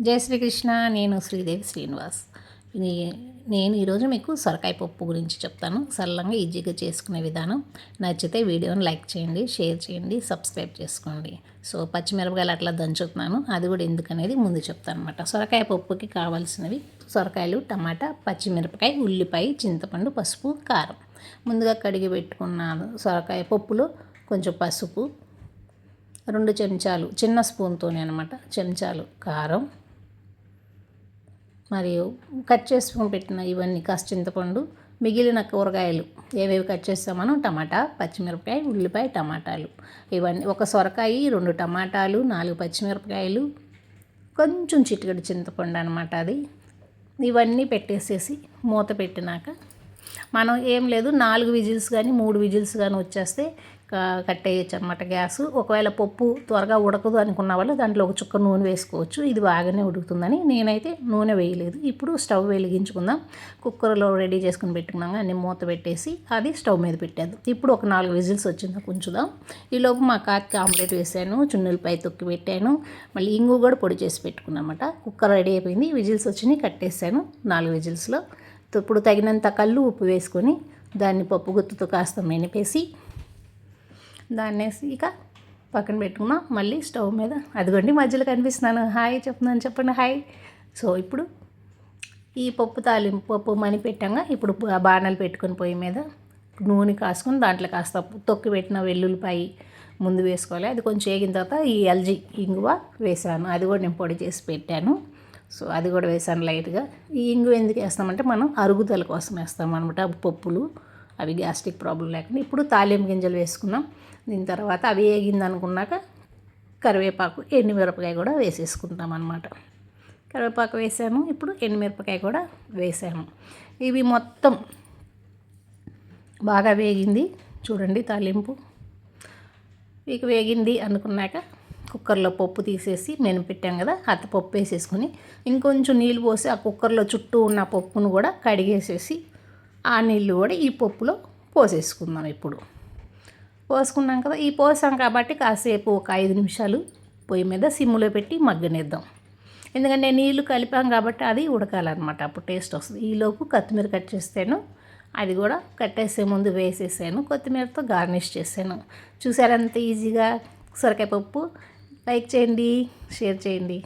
జై శ్రీకృష్ణ నేను శ్రీదేవి శ్రీనివాస్. ఇది- నేను ఈరోజు మీకు సొరకాయ పప్పు గురించి చెప్తాను. సరళంగా ఈజీగా చేసుకునే విధానం. నచ్చితే వీడియోని లైక్ చేయండి షేర్ చేయండి సబ్స్క్రైబ్ చేసుకోండి. సో పచ్చిమిరపకాయలు అట్లా దంచుతున్నాను. అది కూడా ఎందుకనేది ముందు చెప్తాను అనమాట సొరకాయ పప్పుకి కావాల్సినవి సొరకాయలు టమాటా పచ్చిమిరపకాయ ఉల్లిపాయ చింతపండు పసుపు కారం. ముందుగా కడిగి పెట్టుకున్నాను సొరకాయ పప్పులో కొంచెం పసుపు రెండు చెంచాలు చిన్న స్పూన్తోనే అనమాట చెంచాలు కారం మరియు కట్ చేసుకుని పెట్టిన ఇవన్నీ కాస్త చింతపండు మిగిలిన కూరగాయలు ఏవేవి కట్ చేస్తామనో టమాటా పచ్చిమిరపకాయ ఉల్లిపాయ టమాటాలు. ఇవన్నీ ఒక సొరకాయ రెండు టమాటాలు నాలుగు పచ్చిమిరపకాయలు కొంచెం చిటికెడు చింతపండు అనమాట అది. ఇవన్నీ పెట్టేసేసి మూత పెట్టినాక మనం ఏం లేదు నాలుగు విజిల్స్ కానీ మూడు విజిల్స్ కానీ వచ్చేస్తే కట్టేయచ్చు అనమాట గ్యాస్. ఒకవేళ పప్పు త్వరగా ఉడకదు అనుకున్న వాళ్ళు దాంట్లో ఒక చుక్క నూనె వేసుకోవచ్చు. ఇది బాగానే ఉడుకుతుందని నేనైతే నూనె వేయలేదు. ఇప్పుడు స్టవ్ వెలిగించుకుందాం. కుక్కర్లో రెడీ చేసుకుని పెట్టుకున్నాక అన్ని మూత పెట్టేసి అది స్టవ్ మీద పెట్టేద్దాం. ఇప్పుడు ఒక నాలుగు విజిల్స్ వచ్చిందా ఉంచుదాం ఈలోపు మా కాకి ఆమ్లెట్ వేసాను చున్నులపై తొక్కి పెట్టాను. మళ్ళీ ఇంగు కూడా పొడి చేసి పెట్టుకున్నమాట కుక్కర్ రెడీ అయిపోయింది. విజిల్స్ వచ్చినాయి కట్టేసాను నాలుగు విజిల్స్లో. ఇప్పుడు తగినంత కళ్ళు ఉప్పు వేసుకొని దాన్ని పప్పు గుత్తుతో కాస్త మెనిపేసి దాన్ని వేసి ఇక పక్కన పెట్టుకున్నాం మళ్ళీ స్టవ్ మీద అదిగోండి మధ్యలో కనిపిస్తున్నాను. హాయ్ చెప్తున్నాను చెప్పండి హాయ్. సో ఇప్పుడు ఈ పప్పు తాలింపు పప్పు మని పెట్టాక ఇప్పుడు బా- బాణాలు పెట్టుకొని పొయ్యి మీద నూనె కాసుకొని దాంట్లో కాస్త తొక్కి పెట్టిన వెల్లుల్లిపాయి ముందు వేసుకోవాలి. అది కొంచెం వేగిన తర్వాత ఈ ఎల్జీ ఇంగువ వేసాను. అది కూడా నేను పొడి చేసి పెట్టాను. సో అది కూడా వేసాను లైట్గా. ఈ ఇంగువ ఎందుకు వేస్తామంటే మనం అరుగుదల కోసం వేస్తాం అనమాట పప్పులు. అవి గ్యాస్ట్రిక్ ప్రాబ్లం లేకుండా ఇప్పుడు తాలింపు గింజలు వేసుకున్నాం. దీని తర్వాత అవి వేగింది అనుకున్నాక కరివేపాకు ఎండుమిరపకాయ కూడా వేసేసుకుంటాం అనమాట కరివేపాకు వేసాను ఇప్పుడు ఎండుమిరపకాయ కూడా వేసాను. ఇవి మొత్తం బాగా వేగింది. చూడండి తాలింపు. ఇక వేగింది అనుకున్నాక కుక్కర్లో పప్పు తీసేసి నేను పెట్టాం కదా అత్త పప్పు వేసేసుకొని ఇంకొంచెం నీళ్ళు పోసి ఆ కుక్కర్లో చుట్టూ ఉన్న పప్పును కూడా కడిగేసేసి ఆ నీళ్ళు కూడా ఈ పప్పులో పోసేసుకుందాం ఇప్పుడు. పోసుకున్నాం కదా ఈ పోసాం కాబట్టి కాసేపు ఒక ఐదు నిమిషాలు పొయ్యి మీద సిమ్లో పెట్టి మగ్గనిద్దాం. ఎందుకంటే నీళ్ళు కలిపాం కాబట్టి అది ఉడకాలన్నమాట అప్పుడు టేస్ట్ వస్తుంది. ఈలోపు కొత్తిమీర కట్ చేస్తాను. అది కూడా కట్టేసే ముందు వేసేసాను కొత్తిమీరతో గార్నిష్ చేశాను. చూసారంత ఈజీగా? సొరకాయ పప్పు. లైక్ చేయండి షేర్ చేయండి.